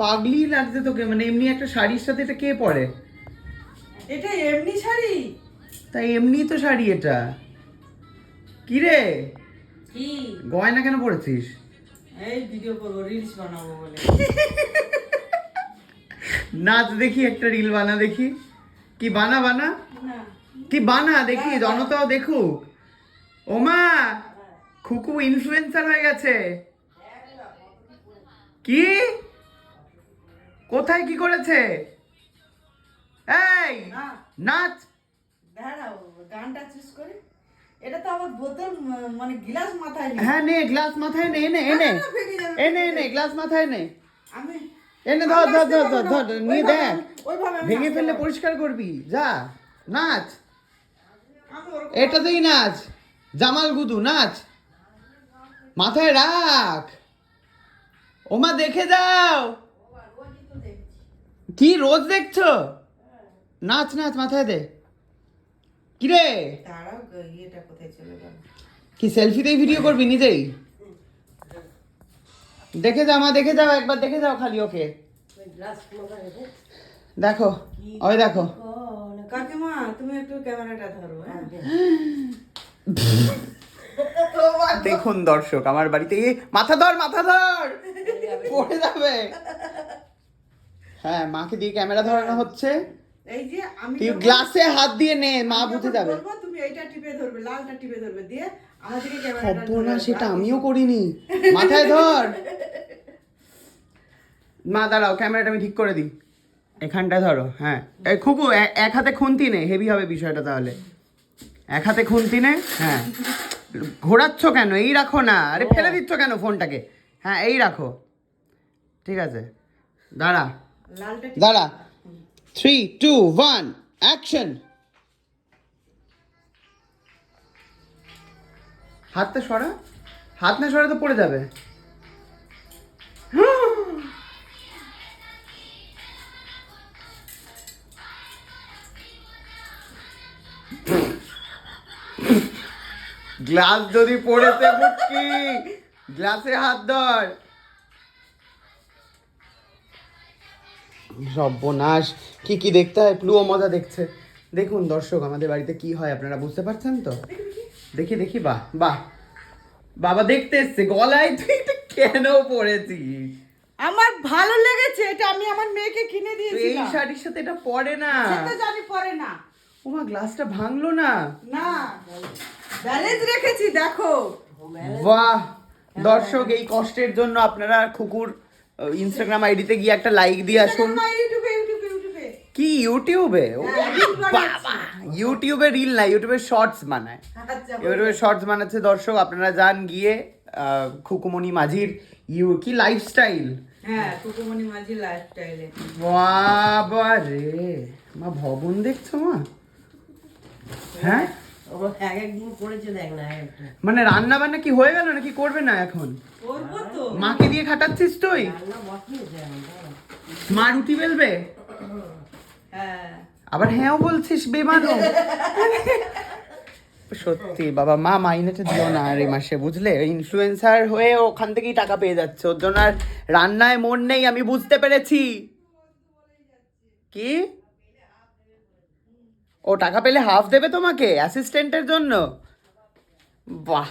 পাগলি লাগছে তোকে মানে এমনি একটা শাড়ির সাথে এটা কে পরে? এটা এমনি শাড়ি? তাই এমনি তো শাড়ি এটা। কি রে কি? গয়না কেন পরেছিস? এই ভিডিও করব রিলস বানাবো বলে। নাচ দেখি একটা রিল বানা দেখি। কি বানা বানা? কি বানা? দেখি জনতাও দেখুক। ওমা খুকু ইনফ্লুয়েন্সার হয়ে গেছে। কি? কোথায় কি করেছে? এই নাচ। দাঁড়াও গানটা চুজ করে। এটা তো আবার বোতল মানে গ্লাস মাথায় নেই। হ্যাঁ নে গ্লাস মাথায় নে এনে এনে। না, না, ভেঙে এনে এনে গ্লাস মাথায় নে। আমি এনে ধর ধর ধর ধর ধর নিয়ে দেখ। আমি- ওইভাবে আমি ভেঙে ফেললে পরিষ্কার করবি। যা নাচ। এটাতেই নাচ। জামাল গুদু নাচ। মাথায় রাখ। ওমা দেখে যাও। কি রোজ দেখছ? নাচ নাচ মাথায় দে। কি রে? দাঁড়াও গো, ইয়েটা কোথায় চলে গেল? কি সেলফিতেই ভিডিও করবি নিজেই? দেখে যাও মা দেখে যাও একবার দেখে যাও খালি ওকে। দেখো ওই দেখো। কাকিমা তুমি একটু ক্যামেরাটা ধরো হ্যাঁ? দেখুন দর্শক আমার বাড়িতে মাথা ধর মাথা ধর! পড়ে যাবে। হ্যাঁ মাকে দিয়ে ক্যামেরা ধরানো হচ্ছে। এই যে আমি তুই গ্লাসে হাত দিয়ে নে মা বুঝে যাবে। তুমি এইটা টিপে ধরবে লালটা টিপে ধরবে দিয়ে ক্যামেরাটা না সেটা আমিও করিনি। মাথায় ধর। মা দাঁড়াও ক্যামেরাটা আমি ঠিক করে দিই। এখানটা ধরো হ্যাঁ। এই খুকু এক হাতে খুন্তি নে হেভি হবে বিষয়টা তাহলে। এক হাতে খুন্তি নে হ্যাঁ। ঘোরাচ্ছ কেন? এই রাখো না। আরে ফেলে দিচ্ছ কেন ফোনটাকে? হ্যাঁ এই রাখো। ঠিক আছে। দাঁড়া। দাঁড়া। থ্রি টু ওয়ান অ্যাকশন হাতটা সরা। হাত না সরা তো পড়ে যাবে। গ্লাস যদি পড়েছে মুটকি গ্লাসে হাত ধর। সর্বনাশ। কি কি দেখতে হয়? প্লুও মজা দেখছে। দেখুন দর্শক আমাদের বাড়িতে কি হয় আপনারা বুঝতে পারছেন তো? দেখি দেখি বাহ বাহ। বাবা দেখতে এসছে গলায় তুই এটা কেন পড়েছিস আমার ভালো লেগেছে এটা আমি আমার মেয়েকে কিনে তুই এই শাড়ির সাথে এটা পরে না। সেটা জানি পরে না। ওমা গ্লাসটা ভাঙলো না। না ব্যালেন্স রেখেছি দেখো। বাহ দর্শক এই কষ্টের জন্য আপনারা খুকুর ইনস্টাগ্রাম আইডিতে গিয়ে একটা লাইক দিয়ে আসুন। কি ইউটিউবে। বাবা ইউটিউবে রিল না ইউটিউবে শর্টস বানায়। আচ্ছা ইউটিউবে শর্টস বানাচ্ছে দর্শক আপনারা যান গিয়ে খুকুমণি মাঝির ইউ কি লাইফস্টাইল হ্যাঁ লাইফস্টাইলে বাবা রে মা ভবন দেখছ মা? হ্যাঁ? মানে রান্না বান্না কি হয়ে গেল নাকি করবে না এখন? মাকে দিয়ে খাটাচ্ছিস তুই। মা রুটি বেলবে? হ্যাঁ। আবার হ্যাঁও বলছিস বেমানো সত্যি বাবা মা মাইনেটা দিও না আর এই মাসে বুঝলে? ইনফ্লুয়েন্সার হয়ে ওখান থেকেই টাকা পেয়ে যাচ্ছে। ওর জন্য আর রান্নায় মন নেই আমি বুঝতে পেরেছি। কি? ও টাকা পেলে হাফ দেবে তোমাকে অ্যাসিস্ট্যান্টের জন্য। বাহ।